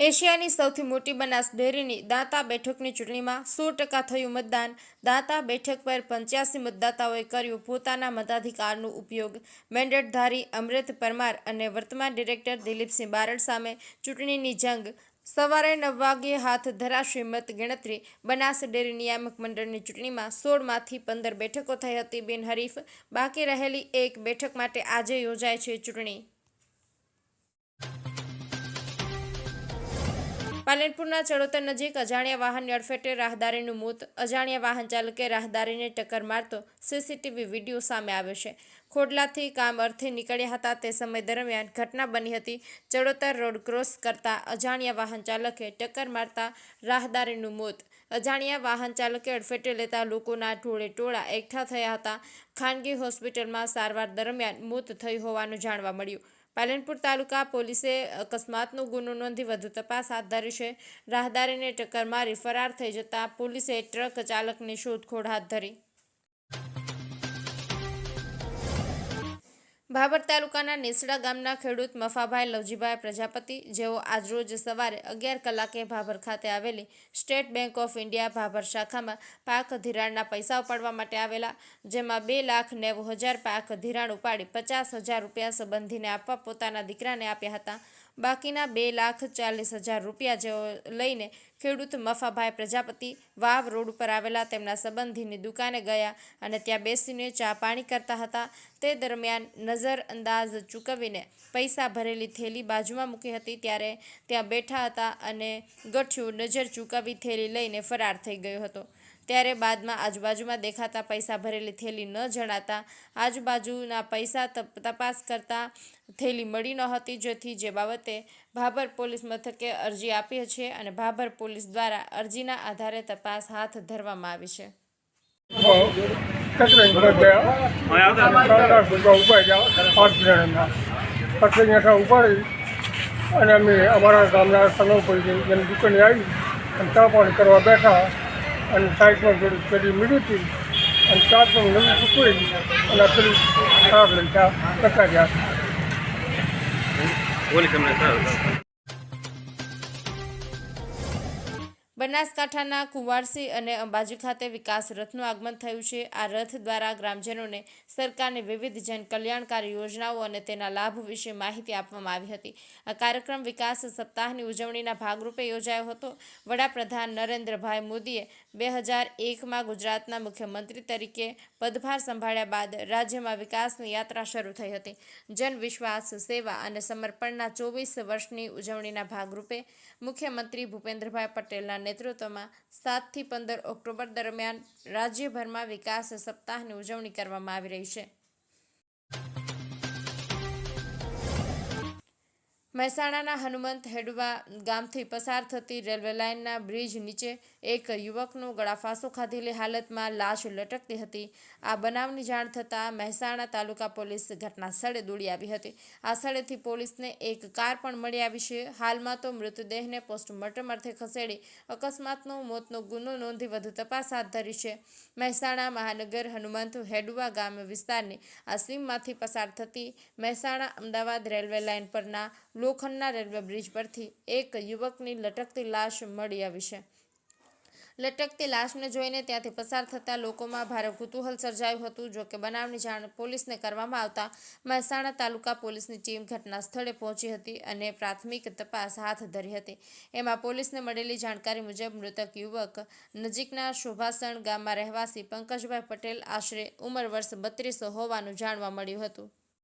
એશિયાની સૌથી મોટી બનાસ ડેરીની દાંતા બેઠકની ચૂંટણીમાં સો ટકા થયું મતદાન. દાંતા બેઠક પર પંચ્યાસી મતદાતાઓએ કર્યું પોતાના મતાધિકારનો ઉપયોગ. મેન્ડેટધારી અમૃત પરમાર અને વર્તમાન ડિરેક્ટર દિલીપસિંહ બારડ સામે ચૂંટણીની જંગ. સવારે નવ વાગ્યે હાથ ધરાશે મત ગણતરી બનાસ ડેરી નિયામક મંડળની ચૂંટણીમાં સોળમાંથી પંદર બેઠકો થઈ હતી બિનહરીફ. બાકી રહેલી એક બેઠક માટે આજે યોજાય છે ચૂંટણી. પાલનપુરના ચડોતર નજીક અજાણ્યા વાહનની અડફેટે રાહદારીનું મોત, અજાણ્યા વાહન ચાલકે રાહદારીને ટક્કર મારતો સીસીટીવી વીડિયો સામે આવ્યો છે. ખોડલાથી કામ અર્થે નીકળ્યા હતા તે સમય દરમિયાન ઘટના બની હતી. ચડોતર રોડ ક્રોસ કરતા અજાણ્યા વાહન ચાલકે ટક્કર મારતા રાહદારીનું મોત, અજાણ્યા વાહન ચાલકે અડફેટે લેતા લોકોના ટોળે ટોળા એકઠા થયા હતા. ખાનગી હોસ્પિટલમાં સારવાર દરમિયાન મોત થઈ હોવાનું જાણવા મળ્યું. પાલનપુર તાલુકા પોલીસે અકસ્માતનો ગુનો નોંધી વધુ તપાસ હાથ ધરી છે. રાહદારીને ટક્કર મારી ફરાર થઈ જતા પોલીસે ટ્રક ચાલકની શોધખોળ હાથ ધરી. ભાભર તાલુકાના નેસડા ગામના ખેડૂત મફાભાઈ લવજીભાઈ પ્રજાપતિ, જેઓ આજરોજ સવારે અગિયાર કલાકે ભાભર ખાતે આવેલી state bank of India Bhabhar શાખામાં પાક ધિરાણના પૈસા ઉપાડવા માટે આવેલા, જેમાં બે લાખ નેવું હજાર પાક ધિરાણ ઉપાડી પચાસ હજાર રૂપિયા સંબંધીને આપવા પોતાના દીકરાને આપ્યા હતા. બાકીના બે લાખ ચાલીસ હજાર રૂપિયા જેઓ લઈને ખેડૂત મફાભાઈ પ્રજાપતિ વાવ રોડ ઉપર આવેલા તેમના સંબંધીની દુકાને ગયા અને ત્યાં બેસીને ચા પાણી કરતા હતા. તે દરમિયાન નજર અંદાજ ચૂકવીને પૈસા ભરેલી થેલી બાજુમાં મૂકી હતી. ત્યારે ત્યાં બેઠા હતા અને ગઠિયું નજર ચૂકવી થેલી લઈને ફરાર થઈ ગયો હતો. ત્યારે બાદમાં આજુબાજુમાં દેખાતા પૈસા ભરેલી થેલી ન જણાતા આજુબાજુના પૈસા તપાસ કરતા થેલી મળી ન હતી જેથી જે બાબતે ભાભર પોલીસ મથકે અરજી આપી છે અને ભાભર પોલીસ દ્વારા અરજીના આધારે તપાસ હાથ ધરવામાં આવી છે. ઉપાડી અને અમે અમારા ગામના સનવ એની દુકાને આવી અને પાણી કરવા બેઠા અને સાઈડમાં થોડું પેલી મીડી હતી અને ચા પણ નવી ચૂકવી અને આ પેલું ખરાબ લઈ ચા કરતા ગયા બનાસકાંઠાના કુંવારસી અને અંબાજી ખાતે વિકાસ રથનું આગમન થયું છે. આ રથ દ્વારા ગ્રામજનોને સરકારની વિવિધ જનકલ્યાણકારી યોજનાઓ અને તેના લાભ વિશે માહિતી આપવામાં આવી હતી. આ કાર્યક્રમ વિકાસ સપ્તાહની ઉજવણીના ભાગરૂપે યોજાયો હતો. વડાપ્રધાન નરેન્દ્રભાઈ મોદીએ બે હજાર એકમાં ગુજરાતના મુખ્યમંત્રી તરીકે પદભાર સંભાળ્યા બાદ રાજ્યમાં વિકાસની યાત્રા શરૂ થઈ હતી. જન વિશ્વાસ સેવા અને સમર્પણના ચોવીસ વર્ષની ઉજવણીના ભાગરૂપે મુખ્યમંત્રી ભૂપેન્દ્રભાઈ પટેલના નેતૃત્વમાં સાતથી પંદર ઓક્ટોબર દરમિયાન રાજ્યભરમાં વિકાસ સપ્તાહની ઉજવણી કરવામાં આવી રહી છે. મહેસાણાના હનુમંત હેડવા ગામથી પસાર થતી રેલવે લાઇનના બ્રિજ નીચે એક યુવકનું ગળાફાંસો ખાધેલી હાલતમાં લાશ લટકતી હતી. આ બનાવની જાણ થતાં મહેસાણા તાલુકા પોલીસ ઘટના સ્થળે દોડી આવી હતી. આ સ્થળેથી પોલીસને એક કાર પણ મળી આવી છે. હાલમાં તો મૃતદેહને પોસ્ટમોર્ટમ અર્થે ખસેડી અકસ્માતનો મોતનો ગુનો નોંધી વધુ તપાસ હાથ ધરી છે. મહેસાણા મહાનગર હનુમંત હેડુવા ગામ વિસ્તારની આ સીમમાંથી પસાર થતી મહેસાણા અમદાવાદ રેલવે લાઇન પરના લોખંડના રેલવે બ્રિજ પરથી એક યુવકની લટકતી લાશ મળી આવી છે. લટકતી લાશને જોઈને ત્યાંથી પસાર થતા લોકોમાં ભારે કુતૂહલ સર્જાયું હતું. જો કે બનાવની જાણ પોલીસને કરવામાં આવતા મહેસાણા તાલુકા પોલીસની ટીમ ઘટના સ્થળે પહોંચી હતી અને પ્રાથમિક તપાસ હાથ ધરી હતી. એમાં પોલીસને મળેલી જાણકારી મુજબ મૃતક યુવક નજીકના શોભાસણ ગામમાં રહેવાસી પંકજભાઈ પટેલ આશરે ઉંમર વર્ષ બત્રીસ હોવાનું જાણવા મળ્યું હતું.